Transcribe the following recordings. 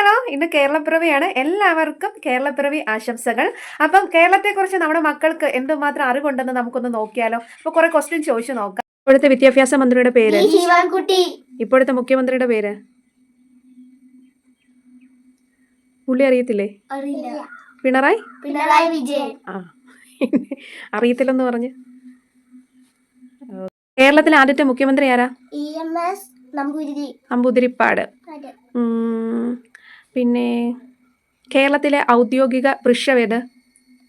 Hello ഇന്ന് കേരളപ്പിറവിയാണ്. എല്ലാവർക്കും കേരളപ്പിറവി ആശംസകൾ. അപ്പം കേരളത്തെക്കുറിച്ച് നമ്മുടെ മക്കൾക്ക് എന്തുമാത്രം അറിവുണ്ടെന്ന് നമുക്കൊന്ന് നോക്കിയാലോ? അപ്പൊ കുറെ ക്വസ്റ്റ്യൻ ചോദിച്ചു നോക്കാം. ഇപ്പോഴത്തെ വിദ്യാഭ്യാസ മന്ത്രിയുടെ പേര്? ഇപ്പോഴത്തെ മുഖ്യമന്ത്രിയുടെ പേര്? പുള്ളി അറിയത്തില്ലേ? പിണറായി? പിണറായി വിജയൻ. ആ. അറിയത്തില്ലെന്ന് പറഞ്ഞ്. കേരളത്തിലെ ആദ്യത്തെ മുഖ്യമന്ത്രി ആരാ? നമ്പൂതിരിപ്പാട്. ഉം, പിന്നെ കേരളത്തിലെ ഔദ്യോഗിക വൃക്ഷവേത്?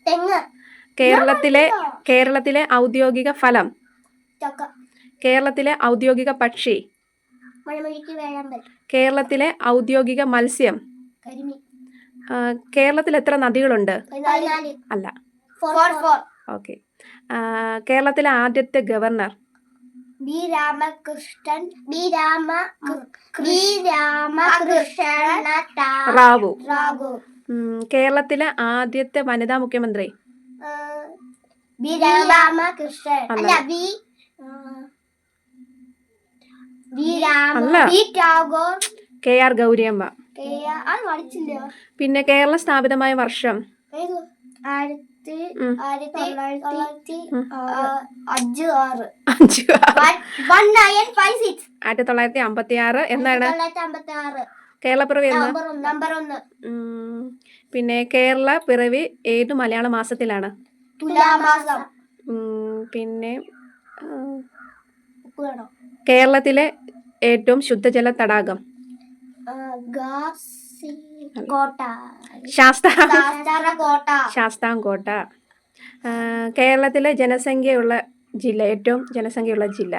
തെങ്ങ്. കേരളത്തിലെ കേരളത്തിലെ ഔദ്യോഗിക ഫലം? കേരളത്തിലെ ഔദ്യോഗിക പക്ഷി? കേരളത്തിലെ ഔദ്യോഗിക മത്സ്യം? കേരളത്തിൽ എത്ര നദികളുണ്ട്? അല്ല. ഓക്കെ. കേരളത്തിലെ ആദ്യത്തെ governor? B Ramakrishnan B Rama B Ramakrishnan Rao. Rao. കേരളത്തിലെ ആദ്യത്തെ വനിതാ മുഖ്യമന്ത്രി? ബി രാമകൃഷ്ണൻ. അല്ല. B K R Gowriamma. പിന്നെ കേരള സ്ഥാപിതമായ വർഷം? ആയിരത്തി തൊള്ളായിരത്തി ഉം. അഞ്ച് ആറ്. അഞ്ചു ആറ്. One nine five six. ആയിരത്തി തൊള്ളായിരത്തി അമ്പത്തി ആറ് എന്നാണ് തൊള്ളായിരത്തി അമ്പത്തി ആറ് കേരളപ്പിറവി എന്ന് നമ്പർ ഒന്ന് പിന്നെ കേരള പിറവി ഏത് മലയാള മാസത്തിലാണ്? തുലാമാസം പിന്നെ കേരളത്തിലെ ഏറ്റവും ശുദ്ധജല തടാകം? ഗാസി കോട്ട ശാസ്ത ശാസ്താറ കോട്ട ശാസ്താംകോട്ട കേരളത്തിലെ ജനസംഖ്യയുള്ള ജില്ല ഏറ്റവും ജനസംഖ്യയുള്ള ജില്ല.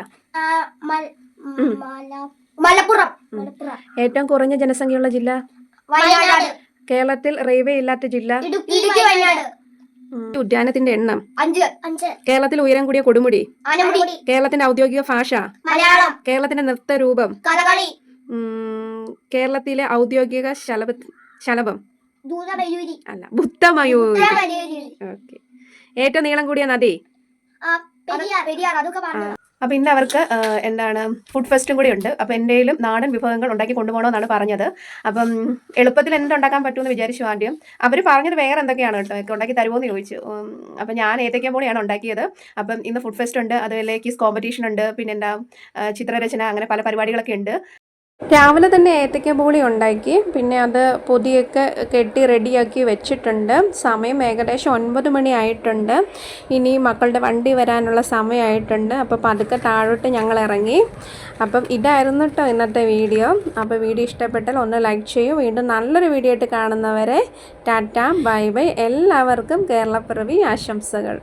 മലപ്പുറം. ഏറ്റവും കുറഞ്ഞ ജനസംഖ്യയുള്ള ജില്ല? വയനാട്. കേരളത്തിൽ റെയിൽവേ ഇല്ലാത്ത ജില്ല? ഉദ്യാനത്തിന്റെ എണ്ണം? കേരളത്തിൽ ഉയരം കൂടിയ കൊടുമുടി? കേരളത്തിന്റെ ഔദ്യോഗിക ഭാഷ? കേരളത്തിന്റെ നൃത്തരൂപം കഥകളി. ഉം, കേരളത്തിലെ ഔദ്യോഗിക ശലഭ ശലഭം? അല്ല ബുദ്ധമയൂരി. മയൂരി ഓക്കെ. ഏറ്റവും നീളം കൂടിയ നദി? അപ്പൊ ഇന്ന് അവർക്ക് എന്താണ് ഫുഡ് ഫെസ്റ്റും കൂടി ഉണ്ട്. അപ്പൊ എന്തെങ്കിലും നാടൻ വിഭവങ്ങൾ ഉണ്ടാക്കി കൊണ്ടുപോകണമെന്നാണ് പറഞ്ഞത്. അപ്പം എളുപ്പത്തിൽ എന്തുണ്ടാക്കാൻ പറ്റുമെന്ന് വിചാരിച്ചു ആദ്യം. അവർ പറഞ്ഞത് വേറെ എന്തൊക്കെയാണ് കേട്ടോ? ഉണ്ടാക്കി തരുമോ എന്ന് ചോദിച്ചു. അപ്പം ഞാൻ ഏതൊക്കെ പോലെയാണ് ഉണ്ടാക്കിയത്. അപ്പം ഇന്ന് ഫുഡ് ഫെസ്റ്റ് ഉണ്ട്. അതുപോലെ കിസ് കോമ്പറ്റീഷൻ ഉണ്ട്. പിന്നെ എന്താ ചിത്രരചന അങ്ങനെ പല പരിപാടികളൊക്കെ ഉണ്ട്. രാവിലെ തന്നെ ഏത്തക്ക ബോളി ഉണ്ടാക്കി. പിന്നെ അത് പൊതിയൊക്കെ കെട്ടി റെഡിയാക്കി വെച്ചിട്ടുണ്ട്. സമയം ഏകദേശം ഒൻപത് മണി ആയിട്ടുണ്ട്. ഇനി മക്കളുടെ വണ്ടി വരാനുള്ള സമയമായിട്ടുണ്ട് അപ്പോൾ പതുക്കെ താഴോട്ട് ഞങ്ങൾ ഇറങ്ങി. അപ്പം ഇതായിരുന്നു കേട്ടോ ഇന്നത്തെ വീഡിയോ. അപ്പോൾ വീഡിയോ ഇഷ്ടപ്പെട്ടാൽ ഒന്ന് ലൈക്ക് ചെയ്യും. വീണ്ടും നല്ലൊരു വീഡിയോ ആയിട്ട് കാണുന്നവരെ ടാറ്റ ബൈ ബൈ. എല്ലാവർക്കും കേരളപ്പിറവി ആശംസകൾ.